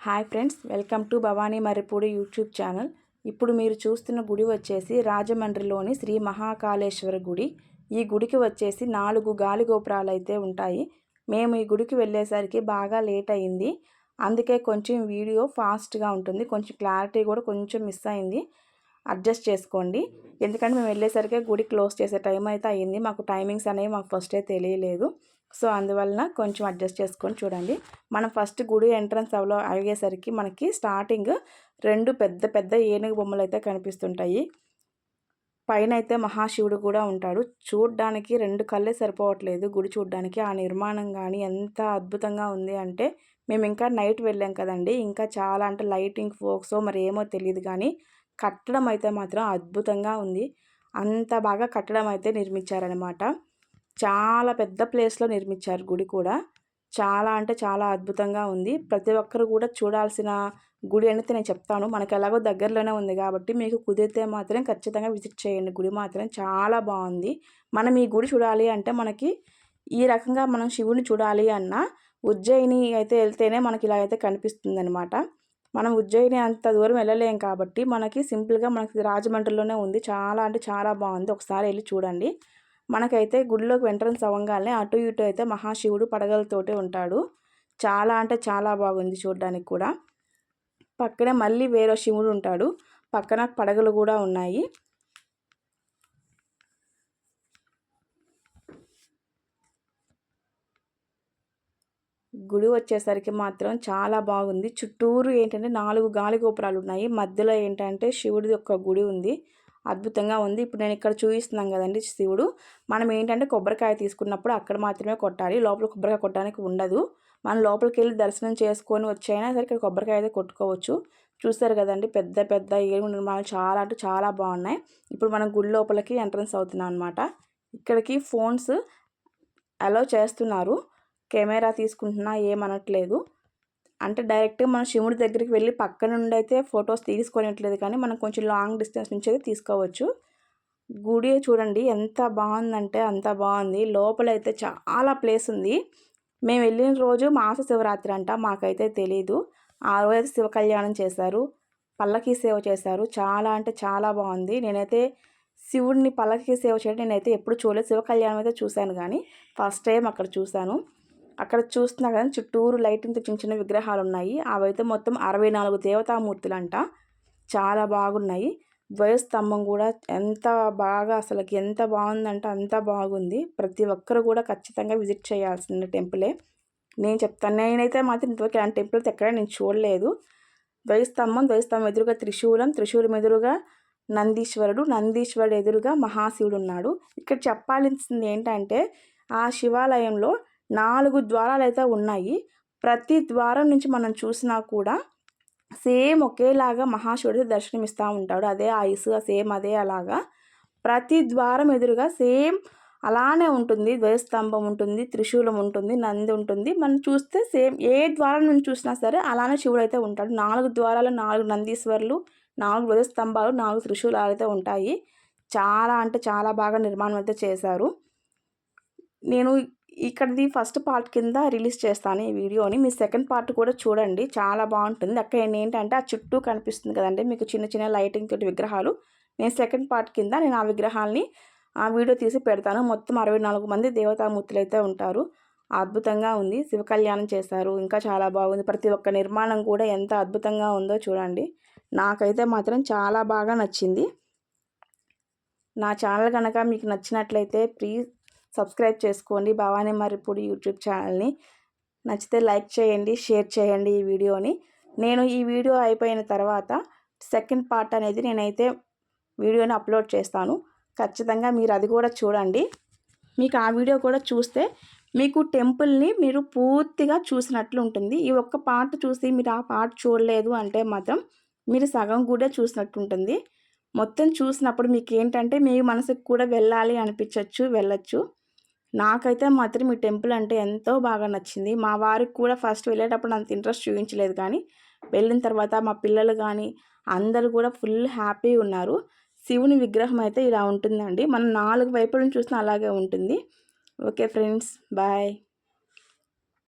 Hi friends welcome to Bhavani Marripudi YouTube channel. ఇప్పుడు మీరు చూస్తున్న గుడి వచ్చేసి రాజమండ్రిలోని శ్రీ మహాకాళేశ్వర గుడి. ఈ గుడికి వచ్చేసి నాలుగు గాలి గోపురాలు అయితే ఉంటాయి. మేము ఈ గుడికి వెళ్ళేసరికి బాగా లేట్ అయింది. అందుకే కొంచెం వీడియో ఫాస్ట్గా ఉంటుంది. కొంచెం క్లారిటీ కూడా కొంచెం మిస్ అయింది. అడ్జస్ట్ చేసుకోండి. ఎందుకంటే మేము వెళ్ళేసరికి గుడి క్లోజ్ చేసే టైం అయితే అయింది. మాకు టైమింగ్స్ అనేవి మాకు ఫస్టే తెలియలేదు. సో అందువలన కొంచెం అడ్జస్ట్ చేసుకొని చూడండి. మనం ఫస్ట్ గుడి ఎంట్రన్స్ అవలో అయ్యేసరికి మనకి స్టార్టింగ్ రెండు పెద్ద పెద్ద ఏనుగు బొమ్మలు అయితే కనిపిస్తుంటాయి. పైన అయితే మహాశివుడు కూడా ఉంటాడు. చూడ్డానికి రెండు కళ్ళే సరిపోవట్లేదు. గుడి చూడడానికి ఆ నిర్మాణం కానీ ఎంత అద్భుతంగా ఉంది అంటే మేము ఇంకా నైట్ వెళ్ళాం కదండి. ఇంకా చాలా అంటే లైటింగ్ ఫోక్సో మరి ఏమో తెలియదు కానీ కట్టడం అయితే మాత్రం అద్భుతంగా ఉంది. అంత బాగా కట్టడం అయితే నిర్మించారనమాట చాలా పెద్ద ప్లేస్లో నిర్మించారు గుడి కూడా. చాలా అంటే చాలా అద్భుతంగా ఉంది. ప్రతి ఒక్కరు కూడా చూడాల్సిన గుడి అనేది నేను చెప్తాను. మనకి ఎలాగో దగ్గరలోనే ఉంది కాబట్టి మీకు కుదిరితే మాత్రం ఖచ్చితంగా విజిట్ చేయండి. గుడి మాత్రం చాలా బాగుంది. మనం ఈ గుడి చూడాలి అంటే మనకి ఈ రకంగా మనం శివుని చూడాలి అన్న ఉజ్జయిని అయితే వెళ్తేనే మనకి ఇలా అయితే కనిపిస్తుంది అనమాట మనం ఉజ్జయిని అంత దూరం వెళ్ళలేం కాబట్టి మనకి సింపుల్గా మనకి రాజమండ్రిలోనే ఉంది. చాలా అంటే చాలా బాగుంది. ఒకసారి వెళ్ళి చూడండి. మనకైతే గుడిలోకి ఎంట్రన్స్ అవ్వగానే అటు ఇటు అయితే మహాశివుడు పడగలతోటే ఉంటాడు. చాలా అంటే చాలా బాగుంది చూడడానికి కూడా. పక్కనే మళ్ళీ వేరే శివుడు ఉంటాడు. పక్కన పడగలు కూడా ఉన్నాయి. గుడి వచ్చేసరికి మాత్రం చాలా బాగుంది. చుట్టూరు ఏంటంటే నాలుగు గాలి గోపురాలు ఉన్నాయి. మధ్యలో ఏంటంటే శివుడి యొక్క గుడి ఉంది. అద్భుతంగా ఉంది. ఇప్పుడు నేను ఇక్కడ చూపిస్తున్నాం కదండి శివుడు. మనం ఏంటంటే కొబ్బరికాయ తీసుకున్నప్పుడు అక్కడ మాత్రమే కొట్టాలి. లోపల కొబ్బరికాయ కొట్టడానికి ఉండదు. మనం లోపలికి వెళ్ళి దర్శనం చేసుకొని వచ్చైనా సరే ఇక్కడ కొబ్బరికాయ అయితే కొట్టుకోవచ్చు. చూస్తారు కదండి పెద్ద పెద్ద ఏమి నిర్మాణాలు చాలా అంటే చాలా బాగున్నాయి. ఇప్పుడు మనం గుడి లోపలికి ఎంట్రన్స్ అవుతున్నాం అనమాట ఇక్కడికి ఫోన్స్ అలౌ చేస్తున్నారు. కెమెరా తీసుకుంటున్నా ఏమనట్లేదు. అంటే డైరెక్ట్గా మనం శివుడి దగ్గరికి వెళ్ళి పక్క నుండి అయితే ఫొటోస్ తీసుకునేట్లేదు కానీ మనం కొంచెం లాంగ్ డిస్టెన్స్ నుంచి అయితే తీసుకోవచ్చు. గుడి చూడండి ఎంత బాగుందంటే అంత బాగుంది. లోపలైతే చాలా ప్లేస్ ఉంది. మేము వెళ్ళిన రోజు మాస శివరాత్రి అంట మాకైతే తెలీదు. ఆ రోజు శివ కళ్యాణం చేశారు. పల్లకీ సేవ చేశారు. చాలా అంటే చాలా బాగుంది. నేనైతే శివుడిని పల్లకీ సేవ చేయడం నేనైతే ఎప్పుడు చూడలేదు. శివ కళ్యాణం అయితే చూశాను కానీ ఫస్ట్ టైం అక్కడ చూశాను. అక్కడ చూస్తున్నా కదా చుట్టూరు లైటింగ్తో చిన్న చిన్న విగ్రహాలు ఉన్నాయి అవైతే మొత్తం అరవై నాలుగు దేవతామూర్తులు అంట చాలా బాగున్నాయి. ధ్వజస్తంభం కూడా ఎంత బాగా అసలుకి ఎంత బాగుందంటే అంత బాగుంది. ప్రతి ఒక్కరు కూడా ఖచ్చితంగా విజిట్ చేయాల్సిన టెంపులే నేను చెప్తాను. నేనైతే మాత్రం ఇంతవరకు అలాంటి టెంపుల్స్ ఎక్కడ నేను చూడలేదు. ధ్వజస్తంభం ధ్వజస్తంభం ఎదురుగా త్రిశూలం త్రిశూలం ఎదురుగా నందీశ్వరుడు నందీశ్వరుడు ఎదురుగా మహాశివుడు ఉన్నాడు. ఇక్కడ చెప్పాల్సింది ఏంటంటే ఆ శివాలయంలో నాలుగు ద్వారాలు అయితే ఉన్నాయి. ప్రతి ద్వారం నుంచి మనం చూసినా కూడా సేమ్ ఒకేలాగా మహాశివుడి దర్శనమిస్తూ ఉంటాడు. అదే ఐస్ సేమ్ అదే అలాగా. ప్రతి ద్వారం ఎదురుగా సేమ్ అలానే ఉంటుంది. ధ్వజస్తంభం ఉంటుంది త్రిశూలం ఉంటుంది నంది ఉంటుంది. మనం చూస్తే సేమ్ ఏ ద్వారం నుంచి చూసినా సరే అలానే శివుడు అయితే ఉంటాడు. నాలుగు ద్వారాలు నాలుగు నందీశ్వరులు నాలుగు ధ్వజస్తంభాలు నాలుగు త్రిశూలాలు అయితే ఉంటాయి. చాలా అంటే చాలా బాగా నిర్మాణం అయితే చేశారు. నేను ఇక్కడది ఫస్ట్ పార్ట్ కింద రిలీజ్ చేస్తాను ఈ వీడియోని. మీ సెకండ్ పార్ట్ కూడా చూడండి. చాలా బాగుంటుంది. అక్కడ ఏంటంటే ఆ చుట్టూ కనిపిస్తుంది కదండి. మీకు చిన్న చిన్న లైటింగ్ తోటి విగ్రహాలు. నేను సెకండ్ పార్ట్ కింద నేను ఆ విగ్రహాలని ఆ వీడియో తీసి పెడతాను. మొత్తం అరవై నాలుగు మంది దేవతామూర్తులు అయితే ఉంటారు. అద్భుతంగా ఉంది. శివ కళ్యాణం చేశారు. ఇంకా చాలా బాగుంది. ప్రతి ఒక్క నిర్మాణం కూడా ఎంత అద్భుతంగా ఉందో చూడండి. నాకైతే మాత్రం చాలా బాగా నచ్చింది. నా ఛానల్ కనుక మీకు నచ్చినట్లయితే ప్లీజ్ సబ్స్క్రైబ్ చేసుకోండి. భవానీ మరిపూడి యూట్యూబ్ ఛానల్ని నచ్చితే లైక్ చేయండి షేర్ చేయండి ఈ వీడియోని. నేను ఈ వీడియో అయిపోయిన తర్వాత సెకండ్ పార్ట్ అనేది నేనైతే వీడియోని అప్లోడ్ చేస్తాను. ఖచ్చితంగా మీరు అది కూడా చూడండి. మీకు ఆ వీడియో కూడా చూస్తే మీకు టెంపుల్ని మీరు పూర్తిగా చూసినట్లు ఉంటుంది. ఈ ఒక్క పార్ట్ చూసి మీరు ఆ పార్ట్ చూడలేదు అంటే మాత్రం మీరు సగం కూడా చూసినట్టు ఉంటుంది. మొత్తం చూసినప్పుడు మీకు ఏంటంటే మీ మనసుకు కూడా వెళ్ళాలి అనిపించవచ్చు వెళ్ళచ్చు. నాకైతే మాత్రం ఈ టెంపుల్ అంటే ఎంతో బాగా నచ్చింది. మా వారికి కూడా ఫస్ట్ వెళ్ళేటప్పుడు అంత ఇంట్రెస్ట్ చూపించలేదు కానీ వెళ్ళిన తర్వాత మా పిల్లలు కానీ అందరూ కూడా ఫుల్ హ్యాపీ ఉన్నారు. శివుని విగ్రహం అయితే ఇలా ఉంటుందండి. మనం నాలుగు వైపులను చూసినా అలాగే ఉంటుంది. Okay friends bye.